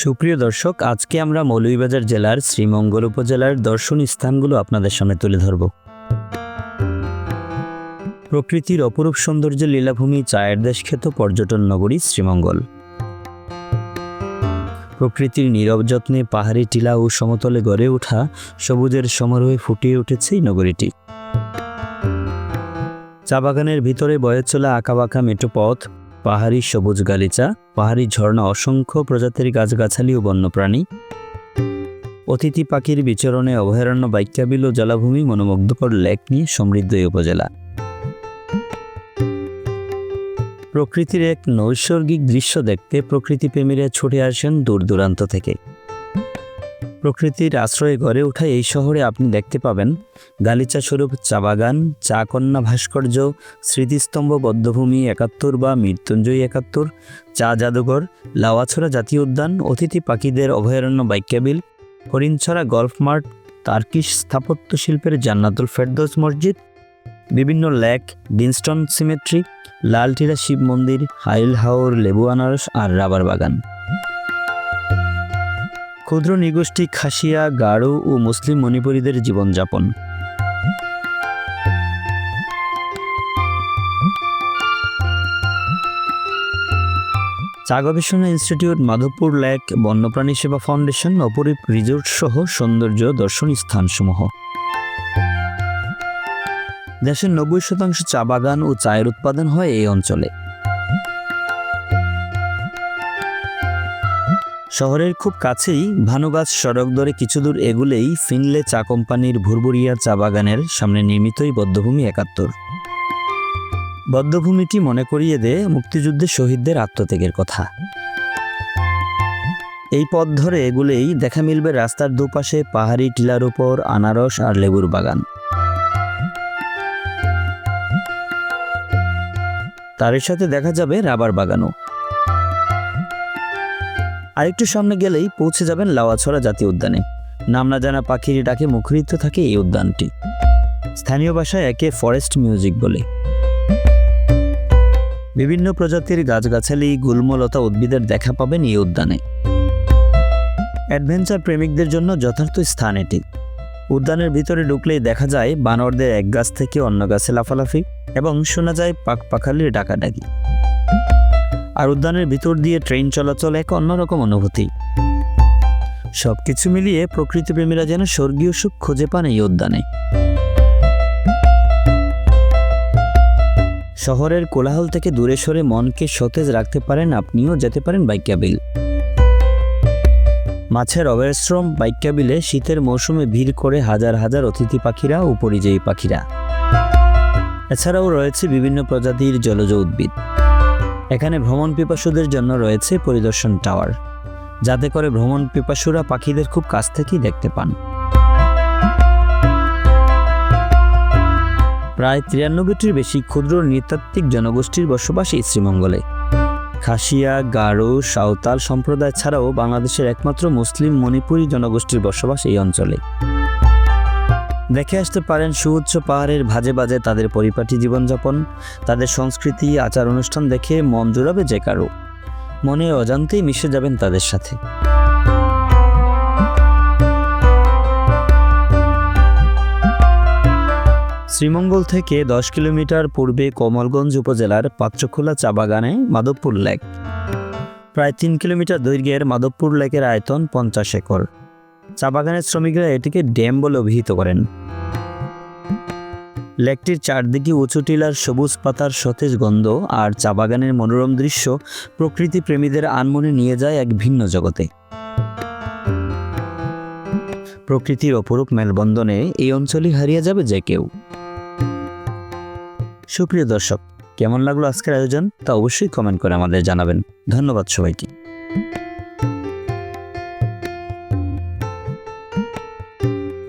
সুপ্রিয় দর্শক, আজকে আমরা মৌলভীবাজার জেলার শ্রীমঙ্গল উপজেলার দর্শনীয় স্থানগুলো আপনাদের সামনে তুলে ধরব। প্রকৃতির অপরূপ সৌন্দর্যের লীলাভূমি চায়ের দেশ খ্যাত পর্যটন নগরী শ্রীমঙ্গল। প্রকৃতির নীরব যত্নে পাহাড়ি টিলা ও সমতলে গড়ে ওঠা সবুজের সমারোহে ফুটিয়ে উঠেছে এই নগরীটি। চা বাগানের ভিতরে বয়ে চলা আঁকাবাঁকা মেটো পথ পাহাড়ি সবুজ গালিচা, পাহাড়ি ঝর্ণা, অসংখ্য প্রজাতির গাছগাছালি ও বন্যপ্রাণী। অতিথি পাখির বিচরণে অভয়ারণ্য বাইক্যাবিল ও জলাভূমি মনোমুগ্ধকর লেক নিয়ে সমৃদ্ধ এই উপজেলা। প্রকৃতির এক নৈসর্গিক দৃশ্য দেখতে প্রকৃতিপ্রেমীরা ছুটে আসেন দূর দূরান্ত থেকে। প্রকৃতির আশ্রয়ে গড়ে ওঠা এই শহরে আপনি দেখতে পাবেন গালিচা স্বরূপ চা বাগান, চা কন্যা ভাস্কর্য, স্মৃতিস্তম্ভ বদ্ধভূমি একাত্তর বা মৃত্যুঞ্জয়ী একাত্তর, চা জাদুঘর, লাওয়াছড়া জাতীয় উদ্যান, অতিথি পাখিদের অভয়ারণ্য Baikkabil Harinchhara golf mart, Turkish স্থাপত্য শিল্পের জান্নাতুল ফেরদৌস মসজিদ, বিভিন্ন lake, Dinston cemetery Laltira Shiva মন্দির, হাইল হাওর, লেবু আনারস আর রাবার বাগান। ক্ষুদ্র নৃগোষ্ঠী খাসিয়া, গারো ও মুসলিম মণিপুরীদের জীবনযাপন। চা গবেষণা ইনস্টিটিউট, মাধবপুর লেক, বন্যপ্রাণী সেবা ফাউন্ডেশন, অপরূপ রিজোর্ট সহ সৌন্দর্য দর্শন স্থানসমূহ। দেশের নব্বই শতাংশ চা বাগান ও চায়ের উৎপাদন হয় এই অঞ্চলে। শহরের খুব কাছেই ভানুগাছ সড়ক ধরে কিছু দূর এগুলেই ফিনলে চা কোম্পানির ভুরভুরিয়া চা বাগানের সামনে নির্মিতই বদ্ধভূমি একাত্তর। বদ্ধভূমিটি মনে করিয়ে দেয় মুক্তিযুদ্ধে শহীদদের আত্মত্যাগের কথা। এই পথ ধরে এগুলেই দেখা মিলবে রাস্তার দুপাশে পাহাড়ি টিলার উপর আনারস আর লেবুর বাগান। তারের সাথে দেখা যাবে রাবার বাগানও। আরেকটু সামনে গেলেই পৌঁছে যাবেন লাওয়াছড়া জাতীয় উদ্যানে। নাম না জানা পাখির ডাকে মুখরিত থাকে এই উদ্যানটি। স্থানীয় ভাষায় একে ফরেস্ট মিউজিক বলে। বিভিন্ন প্রজাতির গাছগাছালি, গুল্মলতা উদ্ভিদের দেখা পাবেন এই উদ্যানে। অ্যাডভেঞ্চার প্রেমিকদের জন্য যথার্থ স্থান এটি। উদ্যানের ভিতরে ঢুকলেই দেখা যায় বানরদের এক গাছ থেকে অন্য গাছে লাফালাফি এবং শোনা যায় পাক পাখালির ডাকাডাকি। আর উদ্যানের ভিতর দিয়ে ট্রেন চলাচল এক অন্যরকম অনুভূতি। সবকিছু মিলিয়ে প্রকৃতিপ্রেমীরা যেন স্বর্গীয় সুখ খুঁজে পান এই উদ্যানে। শহরের কোলাহল থেকে দূরে সরে মনকে সতেজ রাখতে পারেন আপনিও যেতে পারেন বাইক্যাবিল। মাছের অভয়াশ্রম বাইক্যাবিলে শীতের মৌসুমে ভিড় করে হাজার হাজার অতিথি পাখিরা ও পরিযায়ী পাখিরা। এছাড়াও রয়েছে বিভিন্ন প্রজাতির জলজ উদ্ভিদ। এখানে ভ্রমণ পিপাসুদের জন্য রয়েছে পরিদর্শন টাওয়ার। যাতে করে ভ্রমণ পিপাসুরা পাখিদের খুব কাছ থেকেই দেখতে পান। প্রায় তিরানব্বইটির বেশি ক্ষুদ্র নৃতাত্ত্বিক জনগোষ্ঠীর বসবাস এই শ্রীমঙ্গলে। খাসিয়া, গারো, সাঁওতাল সম্প্রদায় ছাড়াও বাংলাদেশের একমাত্র মুসলিম মণিপুরী জনগোষ্ঠীর বসবাস এই অঞ্চলে। দেখে আসতে পারেন সুউচ্চ পাহাড়ের ভাজে বাজে তাদের পরিপাটি জীবনযাপন, তাদের সংস্কৃতি, আচার অনুষ্ঠান দেখে মন জোড়াবে যে কারও। মনে অজান্তেই মিশে যাবেন তাদের সাথে। শ্রীমঙ্গল থেকে দশ কিলোমিটার পূর্বে কমলগঞ্জ উপজেলার পাত্রখোলা চা বাগানে মাধবপুর লেক। প্রায় তিন কিলোমিটার দৈর্ঘ্যের মাধবপুর লেকের আয়তন পঞ্চাশ একর। চা বাগানের শ্রমিকরা এটিকে ড্যাম বলে অভিহিত করেন। লেকটির চারদিকে উঁচু টিলার সবুজ পাতার সতেজ গন্ধ আর চা বাগানের মনোরম দৃশ্য প্রকৃতি প্রেমীদের আনমনে নিয়ে যায় এক ভিন্ন জগতে। প্রকৃতির অপরূপ মেলবন্ধনে এই অঞ্চলই হারিয়ে যাবে যে কেউ। সুপ্রিয় দর্শক, কেমন লাগল আজকের আয়োজন তা অবশ্যই কমেন্ট করে আমাদের জানাবেন। ধন্যবাদ সবাইকে।